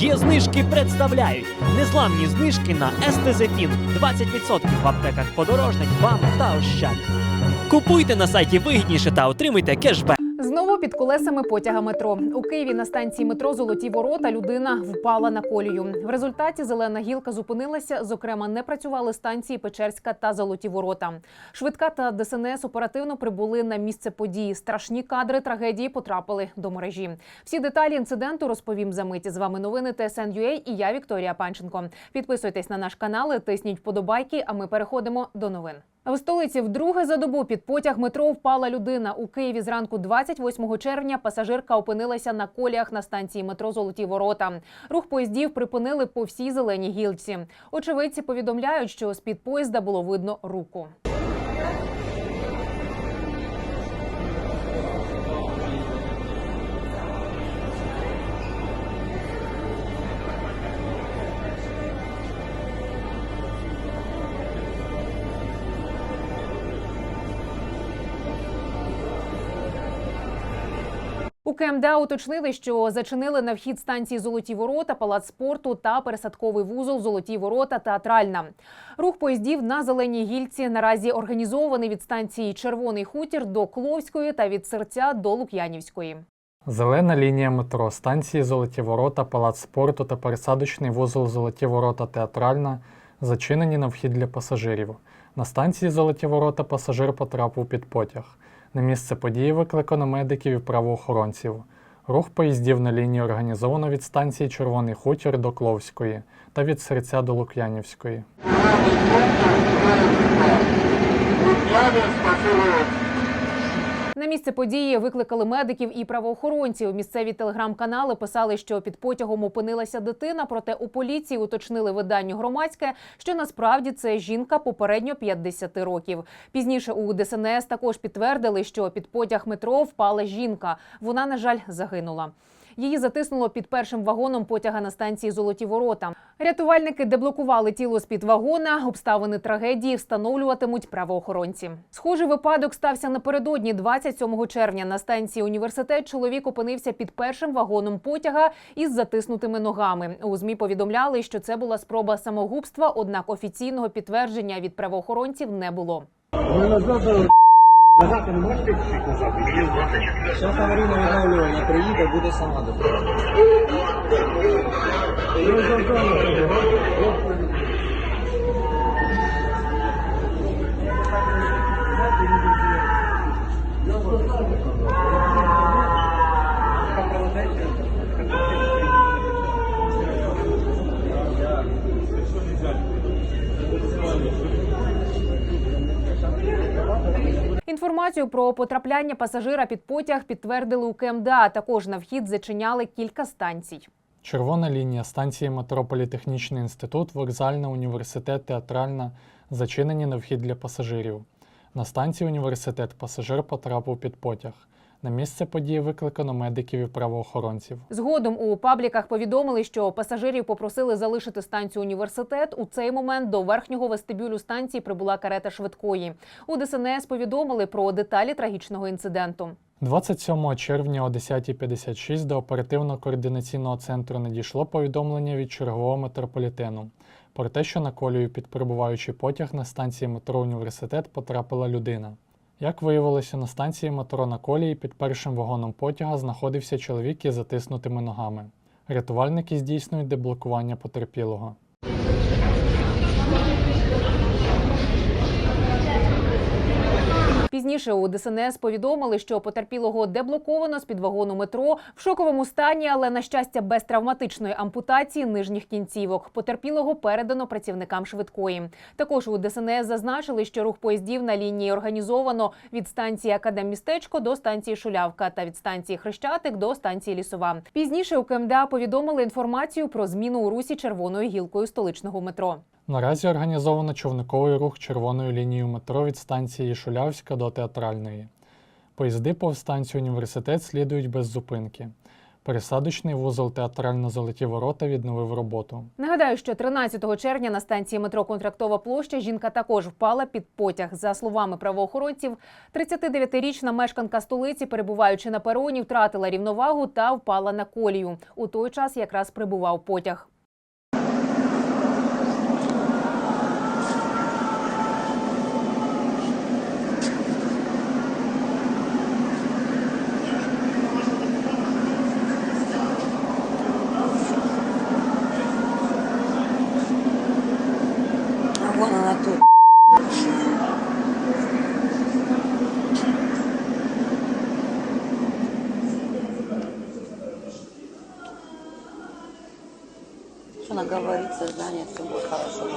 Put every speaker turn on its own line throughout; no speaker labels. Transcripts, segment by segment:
Є знижки представляють незламні знижки на естезефін 20% в аптеках подорожник, вам та ощад. Купуйте на сайті вигідніше та отримуйте кешбек.
Під колесами потяга метро у Києві на станції метро Золоті ворота людина впала на колію. В результаті зелена гілка зупинилася. Зокрема, не працювали станції Печерська та Золоті ворота. Швидка та ДСНС оперативно прибули на місце події. Страшні кадри трагедії потрапили до мережі. Всі деталі інциденту розповім за мить. З вами новини ТСН.UA і я Вікторія Панченко. Підписуйтесь на наш канал, тисніть вподобайки. А ми переходимо до новин. В столиці вдруге за добу під потяг метро впала людина. У Києві зранку 28 червня пасажирка опинилася на коліях на станції метро Золоті Ворота. Рух поїздів припинили по всій зеленій гілці. Очевидці повідомляють, що з під поїзда було видно руку. У КМДА уточнили, що зачинили на вхід станції Золоті Ворота, палац спорту та пересадковий вузол Золоті Ворота театральна. Рух поїздів на зеленій гільці наразі організований від станції Червоний хутір до Кловської та від серця до Лук'янівської.
Зелена лінія метро, станції Золоті Ворота, Палац спорту та пересадочний вузол Золоті Ворота Театральна зачинені на вхід для пасажирів. На станції Золоті Ворота пасажир потрапив під потяг. На місце події викликано медиків і правоохоронців. Рух поїздів на лінії організовано від станції Червоний хутір до Кловської та від серця до Лук'янівської.
Місце події викликали медиків і правоохоронців. Місцеві телеграм-канали писали, що під потягом опинилася дитина. Проте у поліції уточнили виданню громадське, що насправді це жінка попередньо 50 років. Пізніше у ДСНС також підтвердили, що під потяг метро впала жінка. Вона, на жаль, загинула. Її затиснуло під першим вагоном потяга на станції Золоті Ворота. Рятувальники деблокували тіло з під вагона. Обставини трагедії встановлюватимуть правоохоронці. Схожий випадок стався напередодні, 27 червня. На станції університет чоловік опинився під першим вагоном потяга із затиснутими ногами. У змі повідомляли, що це була спроба самогубства однак офіційного підтвердження від правоохоронців не було.
Назад не можеш підшити назад?
Зараз аварійне відновлювання приїде, буде сама допомагати.
Інформацію про потрапляння пасажира під потяг підтвердили у КМДА. Також на вхід зачиняли кілька станцій.
Червона лінія станції метро Політехнічний інститут, вокзальна, університет, театральна зачинені на вхід для пасажирів. На станції університет пасажир потрапив під потяг. На місце події викликано медиків і правоохоронців.
Згодом у пабліках повідомили, що пасажирів попросили залишити станцію університет. У цей момент до верхнього вестибюлю станції прибула карета швидкої. У ДСНС повідомили про деталі трагічного інциденту.
27 червня о 10.56 до оперативно-координаційного центру надійшло повідомлення від чергового метрополітену про те, що на колію під прибуваючий потяг на станції метро Університет потрапила людина. Як виявилося, на станції метро на колії під першим вагоном потяга знаходився чоловік із затиснутими ногами. Рятувальники здійснюють деблокування потерпілого.
Пізніше у ДСНС повідомили, що потерпілого деблоковано з під вагону метро в шоковому стані, але на щастя без травматичної ампутації нижніх кінцівок. Потерпілого передано працівникам швидкої. Також у ДСНС зазначили, що рух поїздів на лінії організовано від станції Академмістечко до станції Шулявка та від станції Хрещатик до станції Лісова. Пізніше у КМДА повідомили інформацію про зміну у русі червоною гілкою столичного метро.
Наразі організовано човниковий рух червоною лінією метро від станції Шулявська до театральної. Поїзди повз станцію університет слідують без зупинки. Пересадочний вузол театрально-золоті ворота відновив роботу.
Нагадаю, що 13 червня на станції метро Контрактова площа жінка також впала під потяг. За словами правоохоронців, 39-річна мешканка столиці, перебуваючи на пероні, втратила рівновагу та впала на колію. У той час якраз прибував потяг.
А вон она тут. Что она говорит, сознание, все будет хорошо.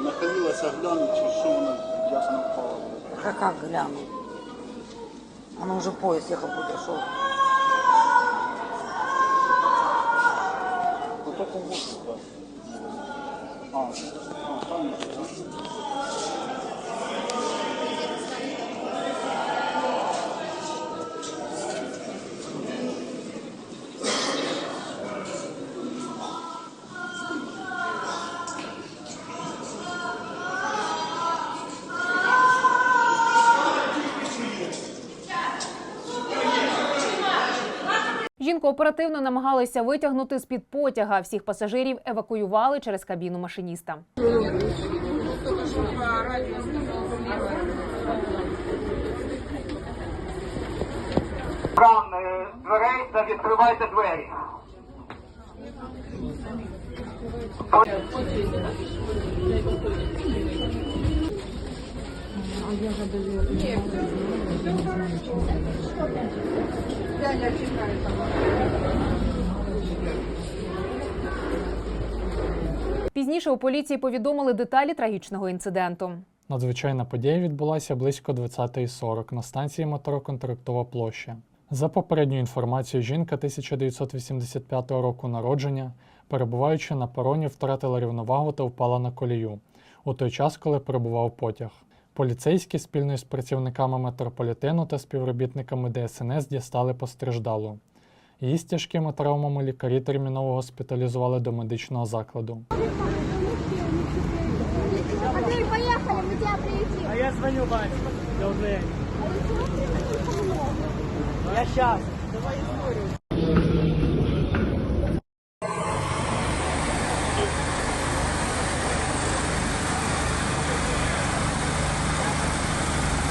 Нахилилася глянути, що вона ясно впала.
Как, гляну? Она уже поезд ехал, подошел.
Вот это музика.
Оперативно намагалися витягнути з під потяга. Всіх пасажирів евакуювали через кабіну машиніста.
Кран е, дверей та відкривайте двері.
Пізніше у поліції повідомили деталі трагічного інциденту.
Надзвичайна подія відбулася близько 20.40 на станції метроконтрактова площа. За попередньою інформацією, жінка 1985 року народження, перебуваючи на пероні, втратила рівновагу та впала на колію у той час, коли перебував потяг. Поліцейські спільно з працівниками метрополітену та співробітниками ДСНС дістали постраждалу. Її з тяжкими травмами лікарі терміново госпіталізували до медичного закладу.
А я. Я щас. Давай історію.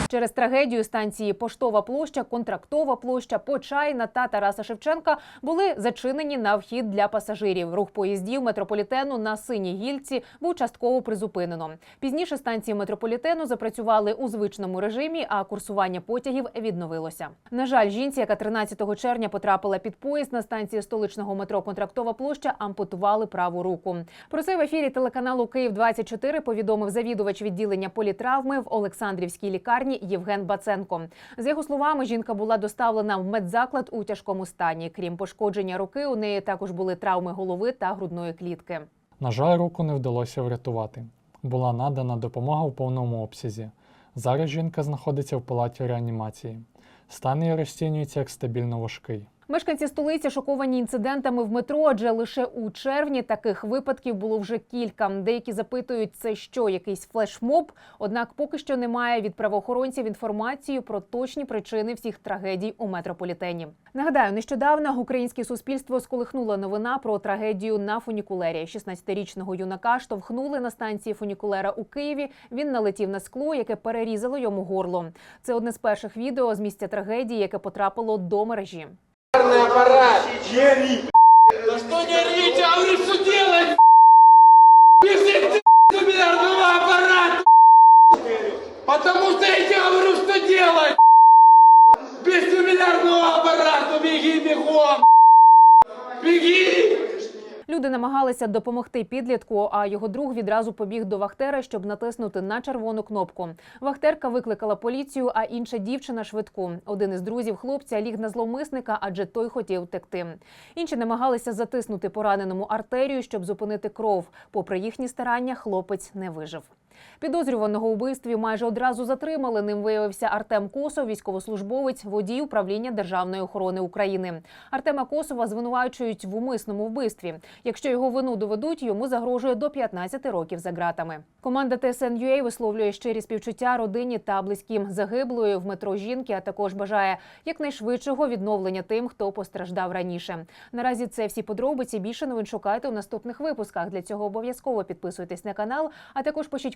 Через трагедію станції Поштова площа, Контрактова площа, Почайна та Тараса Шевченка були зачинені на вхід для пасажирів. Рух поїздів метрополітену на синій гільці був частково призупинено. Пізніше станції метрополітену запрацювали у звичному режимі, а курсування потягів відновилося. На жаль, жінці, яка 13 червня потрапила під поїзд на станції столичного метро Контрактова площа, ампутували праву руку. Про це в ефірі телеканалу Київ 24 повідомив завідувач відділення політравми в Олександрівській лікарні Євген Баценко. З його словами, жінка була доставлена в медзаклад у тяжкому стані. Крім пошкодження руки, у неї також були травми голови та грудної клітки.
На жаль, руку не вдалося врятувати. Була надана допомога в повному обсязі. Зараз жінка знаходиться в палаті реанімації. Стан її розцінюється як стабільно важкий.
Мешканці столиці шоковані інцидентами в метро, адже лише у червні таких випадків було вже кілька. Деякі запитують, це що, якийсь флешмоб. Однак поки що немає від правоохоронців інформації про точні причини всіх трагедій у метрополітені. Нагадаю, нещодавно українське суспільство сколихнула новина про трагедію на фунікулері. 16-річного юнака штовхнули на станції фунікулера у Києві. Він налетів на скло, яке перерізало йому горло. Це одне з перших відео з місця трагедії, яке потрапило до мережі.
Да что не орите, а
намагалися допомогти підлітку, а його друг відразу побіг до Вахтера, щоб натиснути на червону кнопку. Вахтерка викликала поліцію, а інша дівчина швидку. Один із друзів хлопця ліг на зловмисника, адже той хотів втекти. Інші намагалися затиснути пораненому артерію, щоб зупинити кров. Попри їхні старання, хлопець не вижив. Підозрюваного у вбивстві майже одразу затримали. Ним виявився Артем Косов, військовослужбовець, водій управління Державної охорони України. Артема Косова звинувачують в умисному вбивстві. Якщо його вину доведуть, йому загрожує до 15 років за ґратами. Команда ТСН.UA висловлює щирі співчуття родині та близьким загиблої в метро жінки, а також бажає якнайшвидшого відновлення тим, хто постраждав раніше. Наразі це всі подробиці. Більше новин шукайте у наступних випусках. Для цього обов'язково підписуйтесь на канал, а також пишіть